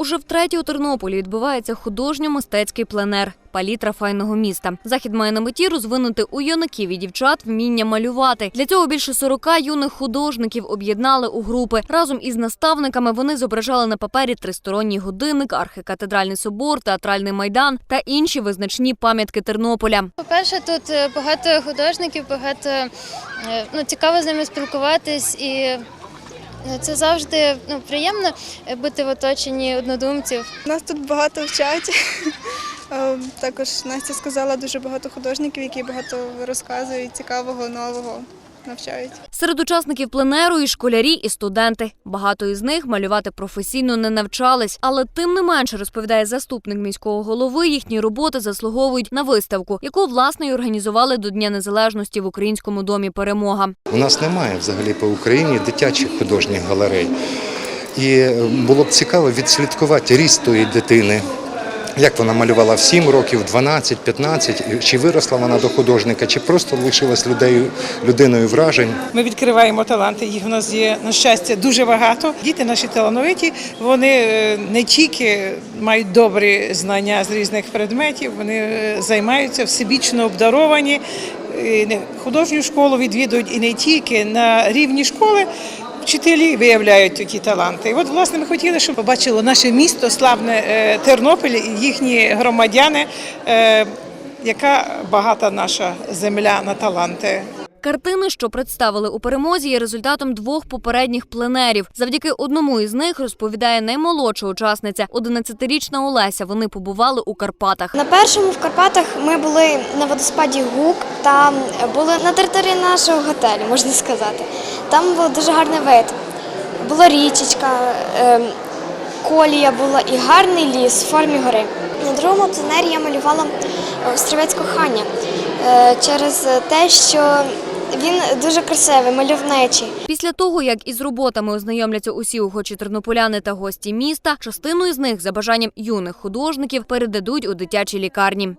Уже втретє у Тернополі відбувається художньо-мистецький пленер палітра файного міста. Захід має на меті розвинути у юнаків і дівчат вміння малювати. Для цього більше 40 юних художників об'єднали у групи. Разом із наставниками вони зображали на папері тристоронній годинник, архікатедральний собор, театральний майдан та інші визначні пам'ятки Тернополя. По-перше, тут е, багато художників, багато е, ну, цікаво з ними спілкуватись, і це завжди ну, приємно е, бути в оточенні однодумців. Нас тут багато вчать. Е, Також Настя сказала дуже багато художників, які багато розказують цікавого, нового навчають. Серед учасників пленеру і школярі, і студенти. Багато із них малювати професійно не навчались, але тим не менше розповідає заступник міського голови. Їхні роботи заслуговують на виставку, яку власне й організували до Дня Незалежності в Українському домі Перемога. У нас немає взагалі по Україні дитячих художніх галерей. І було б цікаво відслідкувати ріст тої дитини. Як вона малювала в 7 років, 12, 15, чи виросла вона до художника, чи просто лишилась людею, людиною вражень. Ми відкриваємо таланти. Їх у нас є на щастя дуже багато. Діти наші талановиті. Вони е, не тільки мають добрі знання з різних предметів, вони е, займаються всебічно обдаровані. Художню школу відвідують і не тільки на рівні школи. Вчителі виявляють такі таланти. І от, власне, ми хотіли, щоб побачило наше місто, славне е, Тернопіль, і їхні громадяни, е, яка багата наша земля на таланти. Картини, що представили у перемозі, є результатом двох попередніх пленерів. Завдяки одному із них розповідає наймолодша учасниця, 11-річна Олеся. Вони побували у Карпатах. На першому в Карпатах ми були на водоспаді Гук та були на території нашого готелю, можна сказати. Там був дуже гарний вид. Була річечка, ем, колія була і гарний ліс в формі гори. На другому пленері я малювала острівець кохання е, через те, що він дуже красивий, мальовничий. Після того, як із роботами ознайомляться усі охочі тернополяни та гості міста, частину із них за бажанням юних художників передадуть у дитячі лікарні.